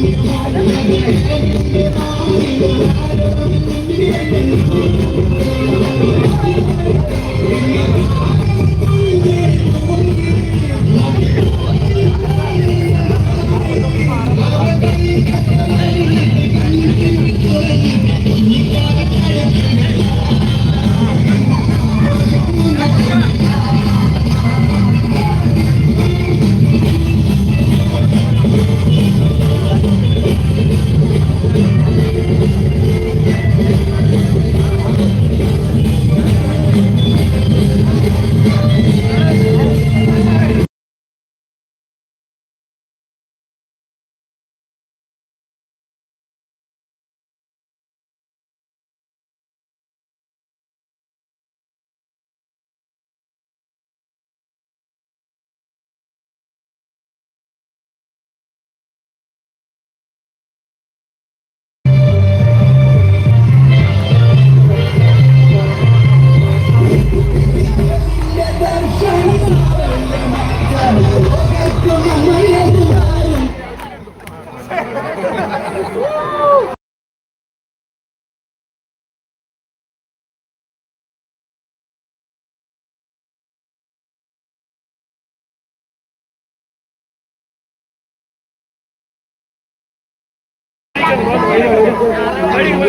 Thank you. അവിടെ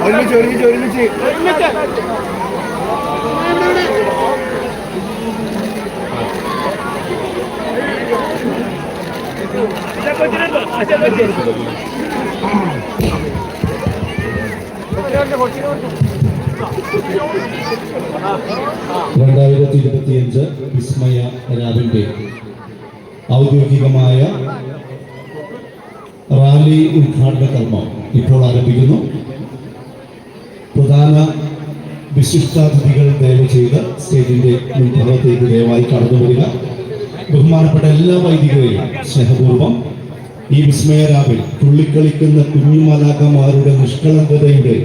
ഒരുമിച്ച് ഒരുമിച്ച് ഒരുമിച്ച് രണ്ടായിരത്തി ഇരുപത്തിയഞ്ച് വിസ്മയ രാവിന്റെ ഔദ്യോഗികമായ റാലി ഉദ്ഘാടന കർമ്മം ഇപ്പോൾ ആരംഭിക്കുന്നു. പ്രധാന വിശിഷ്ടാതിഥികൾ ദയവ് ചെയ്ത് സ്റ്റേജിന്റെ മുൻഭാഗത്തേക്ക് ദയവായി കടന്നു വരിക. ബഹുമാനപ്പെട്ട എല്ലാ വൈദികരെയും സ്നേഹപൂർവം ഈ വിസ്മയരാവിൽ തുള്ളിക്കളിക്കുന്ന കുഞ്ഞുമാലാക്കന്മാരുടെ നിഷ്കളങ്കതയുടെ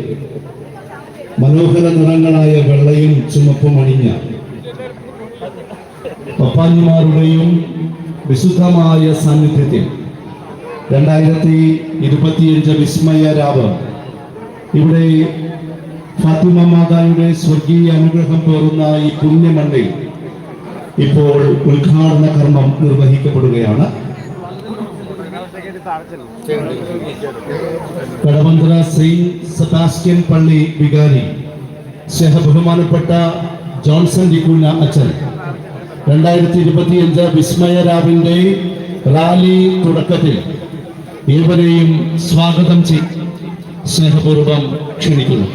മനോഹര നിറങ്ങളായ വെള്ളയും ചുമപ്പും അണിഞ്ഞ പപ്പാഞ്ഞിമാരുടെയും വിശുദ്ധമായ സാന്നിധ്യത്തിൽ രണ്ടായിരത്തി ഇരുപത്തിയഞ്ച് വിസ്മയ രാവ്. ഇവിടെ ഫാത്തിമ മാതായുടെ സ്വർഗീയ അനുഗ്രഹം പേറുന്ന ഈ പുണ്യമണ്ണിൽ ഇപ്പോൾ ഉദ്ഘാടന കർമ്മം നിർവഹിക്കപ്പെടുകയാണ്. കടവന്ത്ര സെയിന്റ് സെബാസ്റ്റ്യൻ പള്ളി വികാരി സ്നേഹബഹുമാനപ്പെട്ട ജോൺസൺ ഡിക്കുന്ന അച്ഛൻ രണ്ടായിരത്തി ഇരുപത്തിയഞ്ച് വിസ്മയ രാവിന്റെ റാലി തുടക്കത്തിൽ ഏവരെയും സ്വാഗതം ചെയ്ത് സ്നേഹപൂർവം ക്ഷണിക്കുന്നു.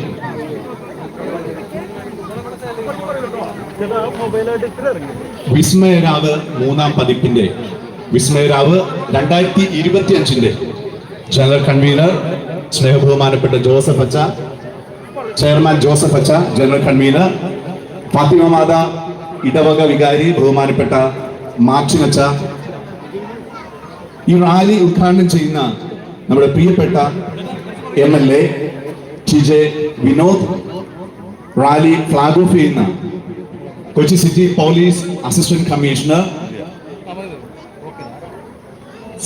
വിസ്മയരാവ് മൂന്നാം പതിപ്പിന്റെ വിസ്മയരാവ് രണ്ടായിരത്തി ഇരുപത്തി അഞ്ചിന്റെ ജനറൽ കൺവീനർ സ്നേഹബഹുമാനപ്പെട്ട ജോസഫ് അച്ച ചെയർമാൻ ജോസഫ് അച്ച ജനറൽ കൺവീനർ ഫാത്തിമ മാത ഇടവക വികാരി ബഹുമാനപ്പെട്ട മാക്സിമച്ച ഈ റാലി ഉദ്ഘാടനം ചെയ്യുന്ന നമ്മുടെ പ്രിയപ്പെട്ട M L A T J Vinod. Rally flag off ചെയ്യുന്ന Kochi city police assistant commissioner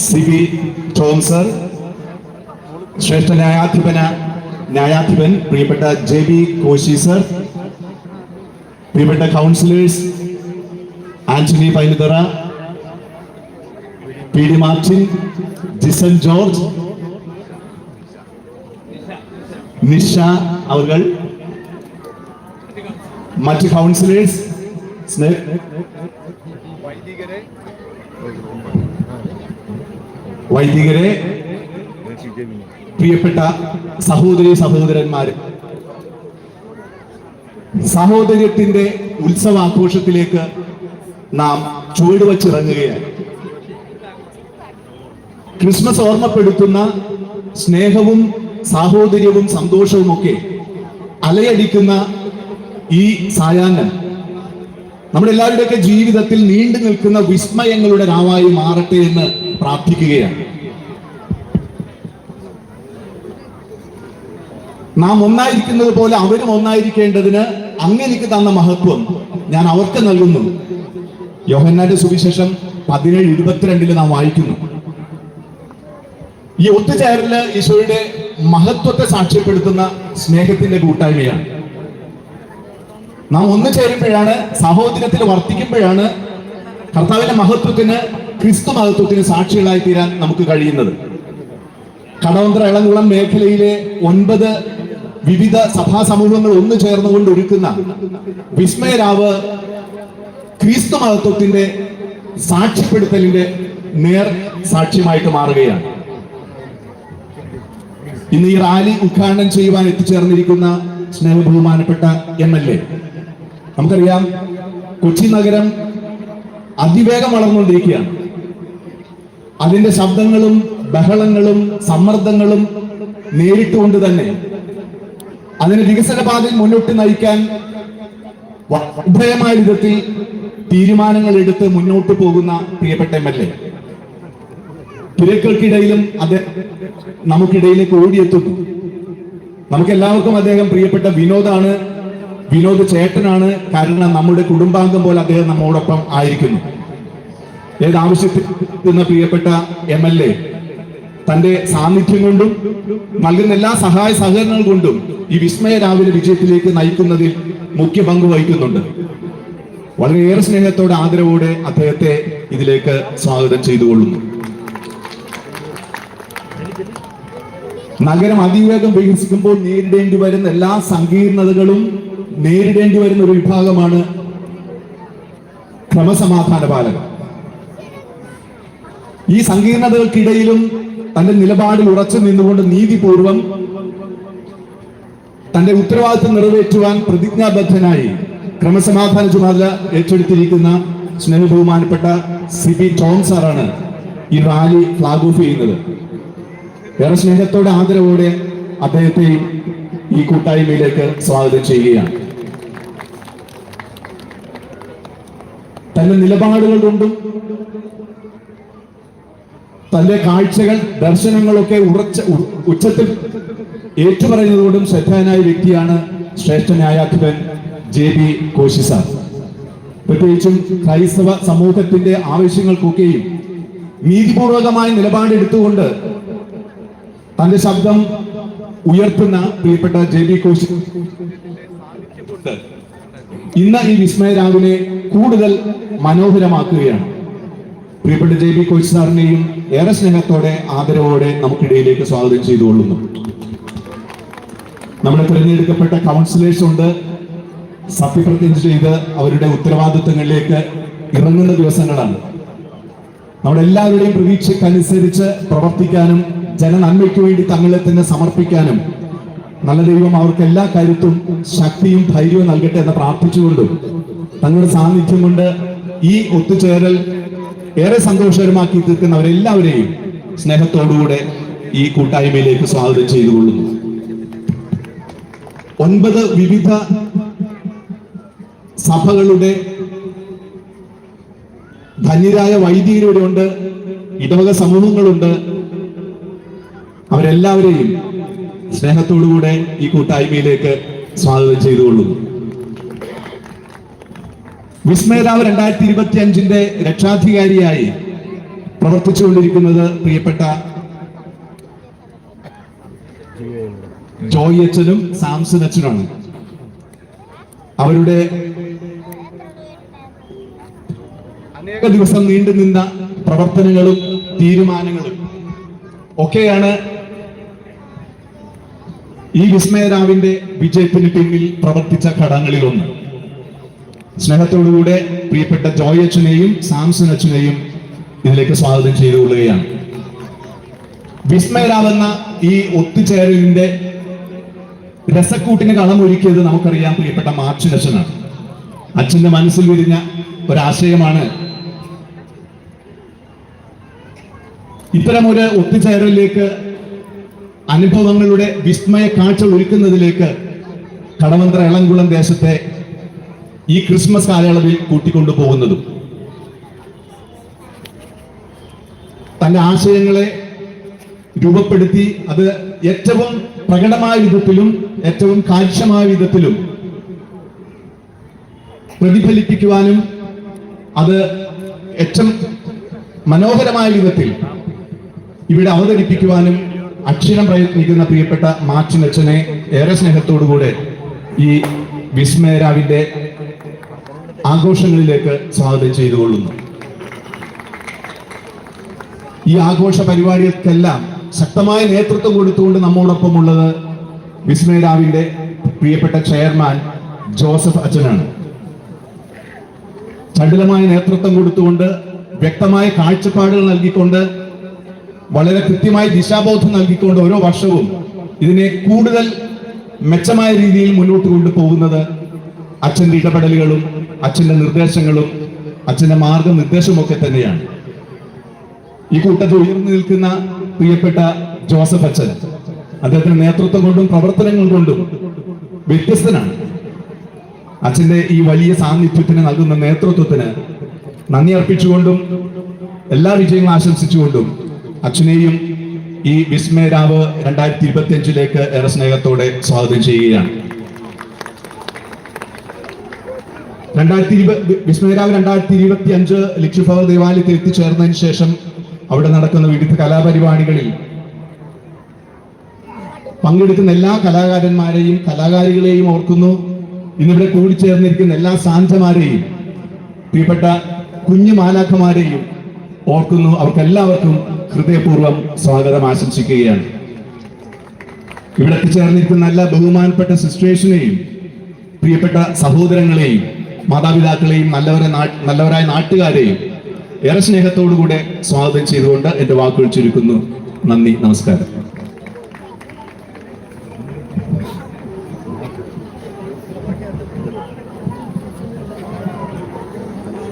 C B Tom sir. ശ്രേഷ്ഠ ന്യായാധിപന ന്യായാധിപൻ പ്രിയപ്പെട്ട ജെ ബി കോശി സർ. പ്രിയപ്പെട്ട councillors Antony Painuthara P D Martin Jison George Nisha അവർ മറ്റ് കൗൺസിലേഴ്സ് വൈദികരെ പ്രിയപ്പെട്ട സഹോദരി സഹോദരന്മാര്. സഹോദര്യത്തിന്റെ ഉത്സവാഘോഷത്തിലേക്ക് നാം ചുവടുവച്ചിറങ്ങുകയാണ്. ക്രിസ്മസ് ഓർമ്മപ്പെടുത്തുന്ന സ്നേഹവും സാഹോദര്യവും സന്തോഷവും ഒക്കെ അലയടിക്കുന്ന ഈ സായാഹ്നം നമ്മുടെ എല്ലാവരുടെയൊക്കെ ജീവിതത്തിൽ നീണ്ടു നിൽക്കുന്ന വിസ്മയങ്ങളുടെ രാവായി മാറട്ടെ എന്ന് പ്രാർത്ഥിക്കുകയാണ്. നാം ഒന്നായിരിക്കുന്നത് പോലെ അവരും ഒന്നായിരിക്കേണ്ടതിന് അങ്ങനെക്ക് തന്ന മഹത്വം ഞാൻ അവർക്ക് നൽകുന്നു. യോഹന്നാന്റെ സുവിശേഷം പതിനേഴ് ഇരുപത്തിരണ്ടിൽ നാം വായിക്കുന്നു. ഈ ഒത്തുചേരൽ ഈശോയുടെ മഹത്വത്തെ സാക്ഷ്യപ്പെടുത്തുന്ന സ്നേഹത്തിന്റെ കൂട്ടായ്മയാണ്. നാം ഒന്നു ചേരുമ്പോഴാണ് സഹോദരത്തിൽ വർത്തിക്കുമ്പോഴാണ് കർത്താവിന്റെ മഹത്വത്തിന് ക്രിസ്തു മഹത്വത്തിന് സാക്ഷികളായി തീരാൻ നമുക്ക് കഴിയുന്നത്. കടവന്ത്ര ഇളങ്കുളം മേഖലയിലെ ഒൻപത് വിവിധ സഭാ സമൂഹങ്ങൾ ഒന്നു ചേർന്നുകൊണ്ട് ഒരുക്കുന്ന വിസ്മയരാവ് ക്രിസ്തു മഹത്വത്തിന്റെ സാക്ഷ്യപ്പെടുത്തലിന്റെ നേർ സാക്ഷ്യമായിട്ട് മാറുകയാണ്. ഇന്ന് ഈ റാലി ഉദ്ഘാടനം ചെയ്യുവാൻ എത്തിച്ചേർന്നിരിക്കുന്ന സ്നേഹബഹുമാനപ്പെട്ട എം എൽ എ. നമുക്കറിയാം കൊച്ചി നഗരം അതിവേഗം വളർന്നുകൊണ്ടിരിക്കുകയാണ്. അതിന്റെ ശബ്ദങ്ങളും ബഹളങ്ങളും സമ്മർദ്ദങ്ങളും നേരിട്ടുകൊണ്ട് തന്നെ അതിന് വികസന പാതയിൽ മുന്നോട്ട് നയിക്കാൻ ഉഭയമായ വിധത്തിൽ തീരുമാനങ്ങൾ എടുത്ത് മുന്നോട്ട് പോകുന്ന പ്രിയപ്പെട്ട എം എൽ എ. തിരക്കുകൾക്കിടയിലും അദ്ദേഹം നമുക്കിടയിലേക്ക് ഓടിയെത്തുന്നു. നമുക്ക് എല്ലാവർക്കും അദ്ദേഹം പ്രിയപ്പെട്ട വിനോദാണ് വിനോദ് ചേട്ടനാണ്. കാരണം നമ്മുടെ കുടുംബാംഗം പോലെ അദ്ദേഹം നമ്മോടൊപ്പം ആയിരിക്കുന്നു. ഏതാവശ്യത്തിൽ പ്രിയപ്പെട്ട എം എൽ എ തന്റെ സാന്നിധ്യം കൊണ്ടും നൽകുന്ന എല്ലാ സഹായ സഹകരണങ്ങൾ കൊണ്ടും ഈ വിസ്മയ രാവിലെ വിജയത്തിലേക്ക് നയിക്കുന്നതിൽ മുഖ്യ പങ്ക് വഹിക്കുന്നുണ്ട്. വളരെയേറെ സ്നേഹത്തോടെ ആദരവോടെ അദ്ദേഹത്തെ ഇതിലേക്ക് സ്വാഗതം ചെയ്തുകൊള്ളുന്നു. നഗരം അതിവേഗം വികസിക്കുമ്പോൾ നേരിടേണ്ടി വരുന്ന എല്ലാ സങ്കീർണതകളും നേരിടേണ്ടി വരുന്ന ഒരു വിഭാഗമാണ് ക്രമസമാധാന പാലകർ. ഈ സങ്കീർണതകൾക്കിടയിലും തന്റെ നിലപാടിൽ ഉറച്ചു നിന്നുകൊണ്ട് നീതിപൂർവം തന്റെ ഉത്തരവാദിത്വം നിറവേറ്റുവാൻ പ്രതിജ്ഞാബദ്ധനായി ക്രമസമാധാന ചുമതല ഏറ്റെടുത്തിരിക്കുന്ന സ്നേഹബഹുമാനപ്പെട്ട സി പി ടോം സാറാണ് ഈ റാലി ഫ്ലാഗ് ഓഫ് ചെയ്യുന്നത്. ഏറെ സ്നേഹത്തോടെ ആദരവോടെ അദ്ദേഹത്തെ ഈ കൂട്ടായ്മയിലേക്ക് സ്വാഗതം ചെയ്യുകയാണ്. തന്റെ നിലപാടുകൾ കൊണ്ടും തന്റെ കാഴ്ചകൾ ദർശനങ്ങളൊക്കെ ഉറച്ച ഉച്ചത്തിൽ ഏറ്റുപറയുന്നതോടും ശ്രദ്ധേയനായ വ്യക്തിയാണ് ശ്രേഷ്ഠ ന്യായാധിപൻ ജെ ബി കോശി സാർ. പ്രത്യേകിച്ചും ക്രൈസ്തവ സമൂഹത്തിന്റെ ആവശ്യങ്ങൾക്കൊക്കെയും നീതിപൂർവകമായ നിലപാടെടുത്തുകൊണ്ട് തന്റെ ശബ്ദം ഉയർത്തുന്ന പ്രിയപ്പെട്ട ജെ ബി കോശി ഇന്ന് ഈ വിസ്മയ രാവിലെ കൂടുതൽ മനോഹരമാക്കുകയാണ്. പ്രിയപ്പെട്ട ജെ ബി കോച്ച് സാറിനെയും ഏറെ സ്നേഹത്തോടെ ആദരവോടെ നമുക്കിടയിലേക്ക് സ്വാഗതം ചെയ്തുകൊള്ളുന്നു. നമ്മുടെ തിരഞ്ഞെടുക്കപ്പെട്ട കൗൺസിലേഴ്സ് ഉണ്ട്. സത്യപ്രതിജ്ഞ ചെയ്ത് അവരുടെ ഉത്തരവാദിത്വങ്ങളിലേക്ക് ഇറങ്ങുന്ന ദിവസങ്ങളാണ്. നമ്മുടെ എല്ലാവരുടെയും പ്രതീക്ഷയ്ക്കനുസരിച്ച് പ്രവർത്തിക്കാനും ജനനന്മയ്ക്ക് വേണ്ടി തങ്ങളെ തന്നെ സമർപ്പിക്കാനും നല്ല ദൈവം അവർക്ക് എല്ലാ കരുത്തും ശക്തിയും ധൈര്യവും നൽകട്ടെ എന്ന് പ്രാർത്ഥിച്ചുകൊണ്ടും തങ്ങളുടെ സാന്നിധ്യം കൊണ്ട് ഈ ഒത്തുചേരൽ ഏറെ സന്തോഷകരമാക്കി തീർക്കുന്നവരെല്ലാവരെയും സ്നേഹത്തോടുകൂടെ ഈ കൂട്ടായ്മയിലേക്ക് സ്വാഗതം ചെയ്തുകൊള്ളുന്നു. ഒൻപത് വിവിധ സഭകളുടെ ധന്യരായ വൈദികരുണ്ട് ഇടവക സമൂഹങ്ങളുണ്ട്. അവരെല്ലാവരെയും സ്നേഹത്തോടുകൂടെ ഈ കൂട്ടായ്മയിലേക്ക് സ്വാഗതം ചെയ്തുകൊള്ളുന്നു. വിസ്മയരാവ് രണ്ടായിരത്തി ഇരുപത്തി അഞ്ചിന്റെ രക്ഷാധികാരിയായി പ്രവർത്തിച്ചുകൊണ്ടിരിക്കുന്നത് പ്രിയപ്പെട്ട ജോയ് അച്ഛനും സാംസൺ അച്ഛനുമാണ്. അവരുടെ അനേക ദിവസം നീണ്ടു നിന്ന പ്രവർത്തനങ്ങളും തീരുമാനങ്ങളും ഒക്കെയാണ് ഈ വിസ്മയരാവിന്റെ വിജയത്തിന് പിന്നിൽ പ്രവർത്തിച്ച ഘടകങ്ങളിൽ ഒന്ന് സ്നേഹത്തോടുകൂടെ പ്രിയപ്പെട്ട ജോയ് അച്ഛനെയും സാംസൺ അച്ഛനെയും ഇതിലേക്ക് സ്വാഗതം ചെയ്തുകൊള്ളുകയാണ്. വിസ്മയരാവുന്ന ഈ ഒത്തുചേരലിന്റെ രസക്കൂട്ടിന് കളമൊരുക്കിയത് നമുക്കറിയാം പ്രിയപ്പെട്ട മാർച്ചിൻ അച്ഛനാണ്. അച്ഛന്റെ മനസ്സിൽ വിരിഞ്ഞ ഒരാശയമാണ് ഇത്തരം ഒരു ഒത്തുചേരലിലേക്ക് അനുഭവങ്ങളുടെ വിസ്മയ കാഴ്ച ഒരുക്കുന്നതിലേക്ക് കടവന്ത്ര ഇളംകുളം ദേശത്തെ ഈ ക്രിസ്മസ് കാലയളവിൽ കൂട്ടിക്കൊണ്ടു പോകുന്നതും തന്റെ ആശയങ്ങളെ രൂപപ്പെടുത്തി അത് ഏറ്റവും പ്രകടമായ വിധത്തിലും ഏറ്റവും കാര്യക്ഷമായ വിധത്തിലും പ്രതിഫലിപ്പിക്കുവാനും അത് ഏറ്റവും മനോഹരമായ വിധത്തിൽ ഇവിടെ അവതരിപ്പിക്കുവാനും അക്ഷരം പ്രയത്നിക്കുന്ന പ്രിയപ്പെട്ട മാർച്ചിൻ അച്ഛനെ ഏറെ സ്നേഹത്തോടുകൂടെ ഈ വിസ്മയരാവിന്റെ ആഘോഷങ്ങളിലേക്ക് സ്വാഗതം ചെയ്തുകൊള്ളുന്നു. ഈ ആഘോഷ പരിപാടികൾക്കെല്ലാം ശക്തമായ നേതൃത്വം കൊടുത്തുകൊണ്ട് നമ്മോടൊപ്പം ഉള്ളത് വിസ്മയരാവിന്റെ പ്രിയപ്പെട്ട ചെയർമാൻ ജോസഫ് അച്ഛനാണ്. ചടുലമായ നേതൃത്വം കൊടുത്തുകൊണ്ട് വ്യക്തമായ കാഴ്ചപ്പാടുകൾ നൽകിക്കൊണ്ട് വളരെ കൃത്യമായ ദിശാബോധം നൽകിക്കൊണ്ട് ഓരോ വർഷവും ഇതിനെ കൂടുതൽ മെച്ചമായ രീതിയിൽ മുന്നോട്ട് കൊണ്ടുപോകുന്നത് അച്ഛന്റെ ഇടപെടലുകളും അച്ഛന്റെ നിർദ്ദേശങ്ങളും അച്ഛന്റെ മാർഗനിർദ്ദേശവും ഒക്കെ തന്നെയാണ്. ഈ കൂട്ടത്തിൽ ഉയർന്നു നിൽക്കുന്ന പ്രിയപ്പെട്ട ജോസഫ് അച്ഛൻ അദ്ദേഹത്തിന്റെ നേതൃത്വം കൊണ്ടും പ്രവർത്തനങ്ങൾ കൊണ്ടും വ്യത്യസ്തനാണ്. അച്ഛന്റെ ഈ വലിയ സാന്നിധ്യത്തിന് നൽകുന്ന നേതൃത്വത്തിന് നന്ദി അർപ്പിച്ചുകൊണ്ടും എല്ലാ വിജയങ്ങളും ആശംസിച്ചുകൊണ്ടും അച്ഛനെയും ഈ വിസ്മയരാവ് രണ്ടായിരത്തി ഇരുപത്തി അഞ്ചിലേക്ക് ഏറെ സ്നേഹത്തോടെ സ്വാഗതം ചെയ്യുകയാണ്. രണ്ടായിരത്തി ഇരുപത് വിസ്മയരാവ് രണ്ടായിരത്തി ഇരുപത്തി അഞ്ച് ലക്ഷ്യഭവ ദേവാലയത്തിൽ എത്തിച്ചേർന്നതിന് ശേഷം അവിടെ നടക്കുന്ന വിവിധ കലാപരിപാടികളിൽ പങ്കെടുക്കുന്ന എല്ലാ കലാകാരന്മാരെയും കലാകാരികളെയും ഓർക്കുന്നു. ഇന്നിവിടെ കൂടിച്ചേർന്നിരിക്കുന്ന എല്ലാ സാന്ധ്യമാരെയും പ്രിയപ്പെട്ട കുഞ്ഞു മാലാഖമാരെയും ഓർക്കുന്നു. അവർക്കെല്ലാവർക്കും ഹൃദയപൂർവം സ്വാഗതം ആശംസിക്കുകയാണ്. ഇവിടെ എത്തിച്ചേർന്നിരിക്കുന്ന എല്ലാ ബഹുമാനപ്പെട്ട സിസ്റ്റേഴ്സിനെയും പ്രിയപ്പെട്ട സഹോദരങ്ങളെയും മാതാപിതാക്കളെയും നല്ലവരെ നല്ലവരായ നാട്ടുകാരെയും ഏറെ സ്നേഹത്തോടുകൂടെ സ്വാഗതം ചെയ്തുകൊണ്ട് എന്റെ വാക്കുകൾ ചുരുക്കുന്നു. നന്ദി നമസ്കാരം.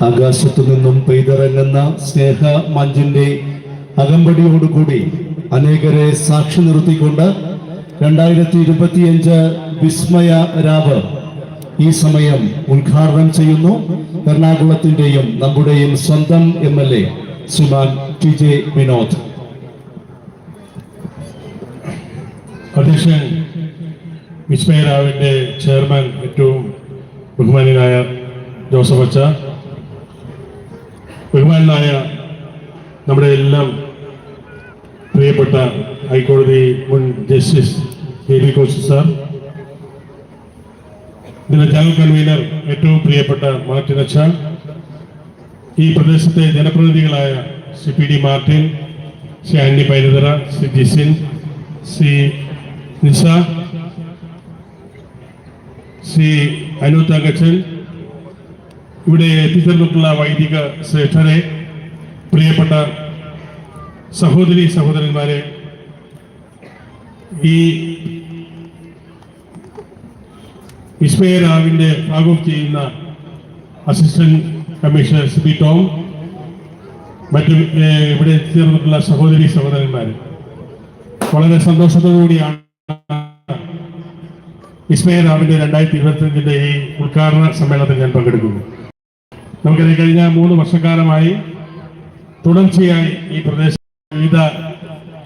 ആകാശത്തു നിന്നും പെയ്തിറങ്ങുന്ന സ്നേഹ മഞ്ചിന്റെ അകമ്പടിയോടുകൂടി അനേകരെ സാക്ഷി നിർത്തിക്കൊണ്ട് രണ്ടായിരത്തി ഇരുപത്തിയഞ്ച് വിസ്മയ രാവ് ഈ സമയം ഉദ്ഘാടനം ചെയ്യുന്നു എറണാകുളത്തിന്റെയും നമ്മുടെയും സ്വന്തം M L A Shriman T J Vinod. അധ്യക്ഷൻ വിസ്മയരാവിന്റെ ചെയർമാൻ ഏറ്റവും ബഹുമാനായ ജോസഫ് അച്ച ബഹുമാനായ നമ്മുടെ എല്ലാം പ്രിയപ്പെട്ട ഹൈക്കോടതി മുൻ justice A B Koshy sir. ഇതിന്റെ ജനറൽ കൺവീനർ ഏറ്റവും പ്രിയപ്പെട്ട മാർട്ടിൻ അച്ചാൽ ഈ പ്രദേശത്തെ ജനപ്രതിനിധികളായ C P D Martin Shri anti Painathara Shri Jisin Shri Nisha Shri Anu Thankachan ഇവിടെ എത്തിച്ചേർന്നിട്ടുള്ള വൈദിക ശ്രേഷ്ഠരെ പ്രിയപ്പെട്ട സഹോദരി സഹോദരന്മാരെ ഈ വിസ്മയ രാവിന്റെ ഭാഗം ചെയ്യുന്ന assistant commissioner C P Tom മറ്റു ഇവിടെ എത്തിച്ചേർന്നിട്ടുള്ള സഹോദരി സഹോദരന്മാർ വളരെ സന്തോഷത്തോടുകൂടിയാണ് വിസ്മയ രാവിന്റെ രണ്ടായിരത്തി ഇരുപത്തിയഞ്ചിന്റെ ഈ ഉദ്ഘാടന സമ്മേളനത്തിൽ ഞാൻ പങ്കെടുക്കുന്നു നമുക്കത് കഴിഞ്ഞ മൂന്ന് വർഷക്കാലമായി തുടർച്ചയായി ഈ പ്രദേശ വിവിധ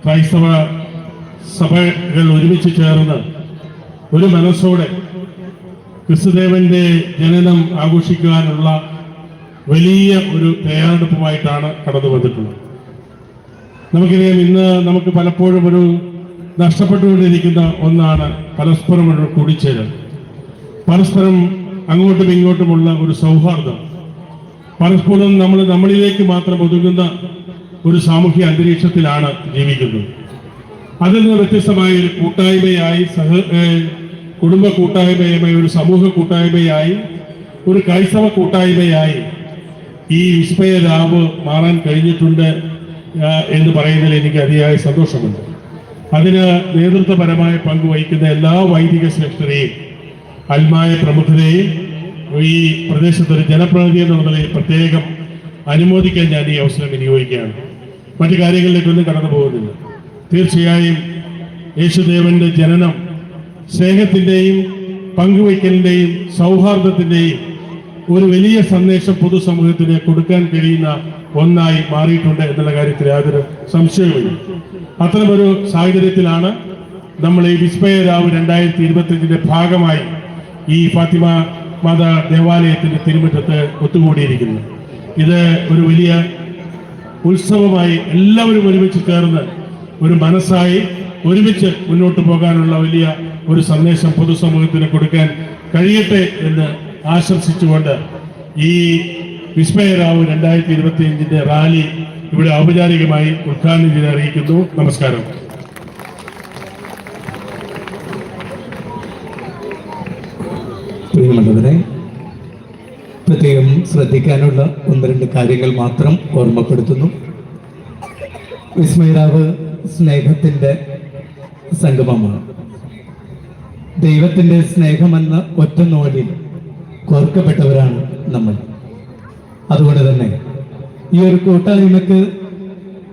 ക്രൈസ്തവ സഭകൾ ഒരുമിച്ച് ചേർന്ന് ഒരു മനസ്സോടെ ക്രിസ്തുദേവന്റെ ജനനം ആഘോഷിക്കുവാനുള്ള വലിയ ഒരു തയ്യാറെടുപ്പുമായിട്ടാണ് കടന്നു വന്നിട്ടുള്ളത്. നമുക്കറിയാം ഇന്ന് നമുക്ക് പലപ്പോഴും ഒരു നഷ്ടപ്പെട്ടുകൊണ്ടിരിക്കുന്ന ഒന്നാണ് പരസ്പരമുള്ള കൂടിച്ചേരൽ. പരസ്പരം അങ്ങോട്ടും ഇങ്ങോട്ടുമുള്ള ഒരു സൗഹാർദ്ദം. പരസ്പരം നമ്മൾ നമ്മളിലേക്ക് മാത്രം ഒതുങ്ങുന്ന ഒരു സാമൂഹ്യ അന്തരീക്ഷത്തിലാണ് ജീവിക്കുന്നത്. അതിൽ നിന്ന് വ്യത്യസ്തമായ ഒരു കൂട്ടായ്മയായി സഹ കുടുംബ കൂട്ടായ്മയുമായി ഒരു സമൂഹ കൂട്ടായ്മയായി ഒരു ക്രൈസ്തവ കൂട്ടായ്മയായി ഈ വിസ്മയ രാവ് മാറാൻ കഴിഞ്ഞിട്ടുണ്ട് എന്ന് പറയുന്നതിൽ എനിക്ക് അതിയായ സന്തോഷമുണ്ട്. അതിന് നേതൃത്വപരമായ പങ്ക് വഹിക്കുന്ന എല്ലാ വൈദിക ശ്രേഷ്ഠരെയും അൽമായ പ്രമുഖരെയും ഈ പ്രദേശത്തൊരു ജനപ്രതിനിധി എന്നുള്ള നിലയിൽ പ്രത്യേകം അനുമോദിക്കാൻ ഞാൻ ഈ അവസരം വിനിയോഗിക്കുകയാണ്. മറ്റു കാര്യങ്ങളിലേക്കൊന്നും കടന്നു പോകുന്നില്ല തീർച്ചയായും യേശുദേവന്റെ ജനനം സ്നേഹത്തിന്റെയും പങ്കുവയ്ക്കലിന്റെയും സൗഹാർദ്ദത്തിന്റെയും ഒരു വലിയ സന്ദേശം പൊതുസമൂഹത്തിന് കൊടുക്കാൻ കഴിയുന്ന ഒന്നായി മാറിയിട്ടുണ്ട് എന്നുള്ള കാര്യത്തിൽ യാതൊരു സംശയവുമില്ല. അത്തരമൊരു സാഹചര്യത്തിലാണ് നമ്മൾ ഈ വിസ്മയ രാവ് രണ്ടായിരത്തി ഇരുപത്തിയഞ്ചിന്റെ ഭാഗമായി ഈ ഫാത്തിമ മത ദേവാലയത്തിന്റെ തിരുമുറ്റത്ത് ഒത്തുകൂടിയിരിക്കുന്നത്. ഇത് ഒരു വലിയ ഉത്സവമായി എല്ലാവരും ഒരുമിച്ച് ചേർന്ന് ഒരു മനസ്സായി ഒരുമിച്ച് മുന്നോട്ട് പോകാനുള്ള വലിയ ഒരു സന്ദേശം പൊതുസമൂഹത്തിന് കൊടുക്കാൻ കഴിയട്ടെ എന്ന് ആശംസിച്ചുകൊണ്ട് ഈ വിസ്മയരാവ് രണ്ടായിരത്തി ഇരുപത്തി അഞ്ചിന്റെ റാലി ഇവിടെ ഔപചാരികമായി ഉദ്ഘാടനം ചെയ്ത് അറിയിക്കുന്നു. നമസ്കാരം. പ്രത്യേകം ശ്രദ്ധിക്കാനുള്ള ഒന്ന് രണ്ട് കാര്യങ്ങൾ മാത്രം ഓർമ്മപ്പെടുത്തുന്നു. വിസ്മയറാവ് സ്നേഹത്തിന്റെ സംഗമമാണ്. ദൈവത്തിന്റെ സ്നേഹമെന്ന ഒറ്റ നോലിൽ കോർക്കപ്പെട്ടവരാണ് നമ്മൾ. അതുകൊണ്ട് തന്നെ ഈ ഒരു കൂട്ടായ്മക്ക്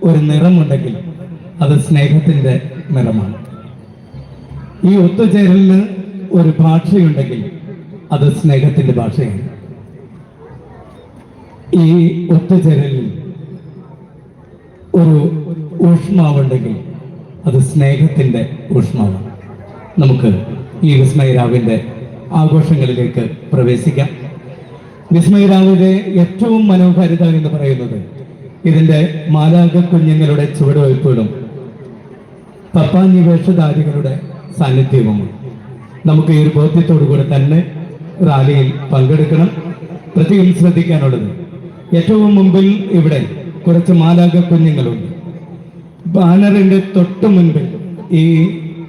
ഒരു നിറമുണ്ടെങ്കിൽ അത് സ്നേഹത്തിന്റെ നിറമാണ്. ഈ ഒത്തുചേരലിന് ഒരു ഭാഷയുണ്ടെങ്കിൽ അത് സ്നേഹത്തിന്റെ ഭാഷയാണ്. ഈ ഒത്തുചേരലിൽ ഒരു ഊഷ്മാവുണ്ടെങ്കിൽ അത് സ്നേഹത്തിന്റെ ഊഷ്മാവാണ്. നമുക്ക് ഈ വിസ്മയരാവിന്റെ ആഘോഷങ്ങളിലേക്ക് പ്രവേശിക്കാം. വിസ്മയരാവിന്റെ ഏറ്റവും മനോഹാരിത എന്ന് പറയുന്നത് ഇതിന്റെ മാലാക കുഞ്ഞുങ്ങളുടെ ചുവടുവയ്പുകളും പപ്പാഞ്ഞി വേഷധാരികളുടെ സാന്നിധ്യവുമാണ്. നമുക്ക് ഈ ഒരു ബോധ്യത്തോടു കൂടെ തന്നെ റാലിയിൽ പങ്കെടുക്കണം. പ്രത്യേകം ശ്രദ്ധിക്കാനുള്ളത് ഏറ്റവും മുമ്പിൽ ഇവിടെ കുറച്ച് മാലാക കുഞ്ഞുങ്ങളുണ്ട് ബാനറിന്റെ തൊട്ട് മുൻപിൽ ഈ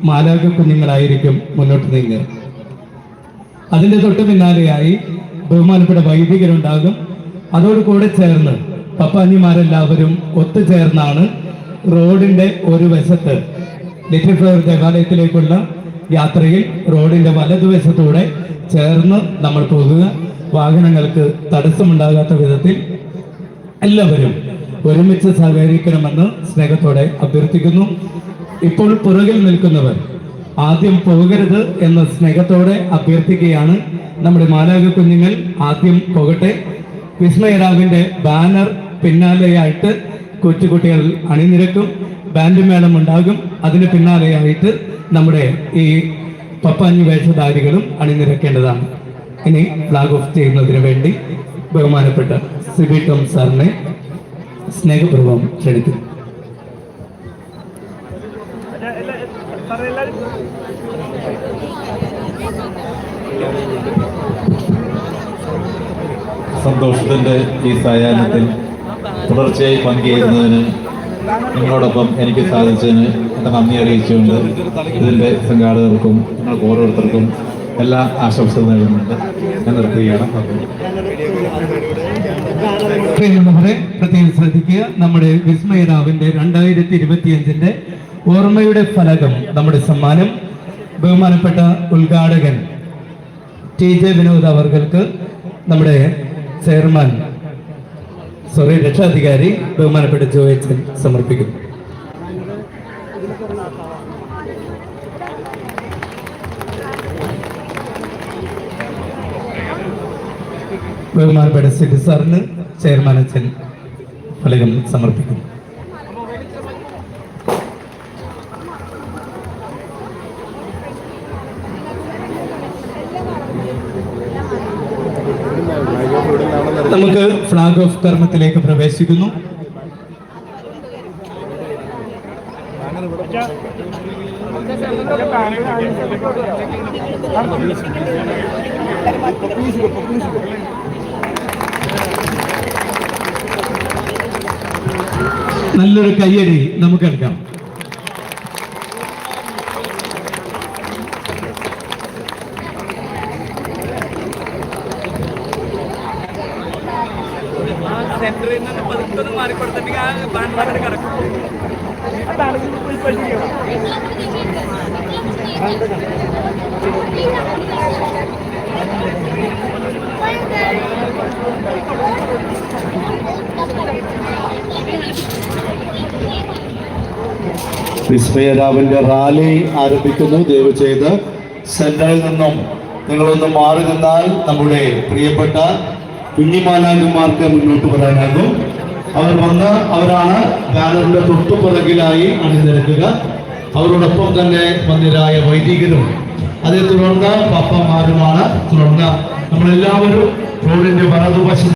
മാലാക കുഞ്ഞുങ്ങളായിരിക്കും മുന്നോട്ട് നീങ്ങുക. അതിന്റെ തൊട്ട് പിന്നാലെയായി ബഹുമാനപ്പെട്ട വൈദികരുണ്ടാകും. അതോടുകൂടെ ചേർന്ന് പപ്പാഞ്ഞിമാരെല്ലാവരും ഒത്തുചേർന്നാണ് റോഡിന്റെ ഒരു വശത്ത് ലിറ്റിൽ ഫ്ലവർ ദേവാലയത്തിലേക്കുള്ള യാത്രയിൽ റോഡിന്റെ വലതുവശത്തൂടെ ചേർന്ന് നമ്മൾ പോകുക. വാഹനങ്ങൾക്ക് തടസ്സമുണ്ടാകാത്ത വിധത്തിൽ എല്ലാവരും ഒരുമിച്ച് സഹകരിക്കണമെന്ന് സ്നേഹത്തോടെ അഭ്യർത്ഥിക്കുന്നു. ഇപ്പോൾ പുറകിൽ നിൽക്കുന്നവർ. ആദ്യം പോകരുത് എന്ന സ്നേഹത്തോടെ അഭ്യർത്ഥിക്കുകയാണ് നമ്മുടെ മാലാക കുഞ്ഞുങ്ങൾ. ആദ്യം പോകട്ടെ. വിസ്മയരാവിന്റെ ബാനർ പിന്നാലെയായിട്ട് കൊച്ചുകുട്ടികൾ അണിനിരക്കും. ബാൻഡ് മേളം ഉണ്ടാകും. അതിന് പിന്നാലെയായിട്ട് നമ്മുടെ ഈ പപ്പാഞ്ഞി വേഷധാരികളും അണിനിരക്കേണ്ടതാണ്. ഇനി ഫ്ലാഗ് ഓഫ് ചെയ്യുന്നതിന് വേണ്ടി ബഹുമാനപ്പെട്ട സിബി ടോം സാറിനെ സ്നേഹപൂർവം ക്ഷണിക്കുന്നു. സന്തോഷത്തിന്റെ ഈ സായാഹ്നത്തിൽ തുടർച്ചയായി പങ്കുചേരുന്നതിന് നിങ്ങളോടൊപ്പം എനിക്ക് സാധിച്ചതിന് എന്റെ നന്ദി അറിയിച്ചുകൊണ്ട് ഇതിന്റെ സംഘാടകർക്കും നിങ്ങൾക്ക് ഓരോരുത്തർക്കും എല്ലാ ആശംസകളും നേടുന്നുണ്ട് ഞാൻ നിർത്തുകയാണ്. പ്രത്യേകം ശ്രദ്ധിക്കുക നമ്മുടെ വിസ്മയരാവിന്റെ രണ്ടായിരത്തി ഇരുപത്തിയഞ്ചിന്റെ ഓർമ്മയുടെ ഫലകം നമ്മുടെ സമ്മാനം. ബഹുമാനപ്പെട്ട ഉദ്ഘാടകൻ ടി ജെ വിനോദ് അവർക്ക് നമ്മുടെ ചെയർമാൻ സോറി രക്ഷാധികാരി ബഹുമാനപ്പെട്ട ജോയച്ചൻ സമർപ്പിക്കുന്നു. ബഹുമാനപ്പെട്ട സിറ്റി സാറിന് ചെയർമാൻ അച്ഛൻ ഫലകം സമർപ്പിക്കുന്നു. നമുക്ക് ഫ്ലാഗ് ഓഫ് കർമ്മത്തിലേക്ക് പ്രവേശിക്കുന്നു. നല്ലൊരു കയ്യടി നമുക്ക് വിസ്മയരാവിന്റെ റാലി ആരംഭിക്കുന്നു ദയവ് ചെയ്ത് സെന്ററിൽ നിന്നും നിങ്ങളൊന്ന് മാറി നിന്നാൽ നമ്മുടെ പ്രിയപ്പെട്ട കുഞ്ഞിമാലാന്മാർക്ക് മുന്നോട്ട് വരാനാകും. അവർ വന്ന് അവരാണ് ബാനറിന്റെ തൊട്ടുപുറകിലായി അണിനിരക്കുക. അവരോടൊപ്പം തന്നെ വന്നിരായ വൈദികരും. അതേ തുടർന്ന് പപ്പമാരുമാണ് തുടർന്ന് നമ്മളെല്ലാവരും റോഡിന്റെ വലതുവശം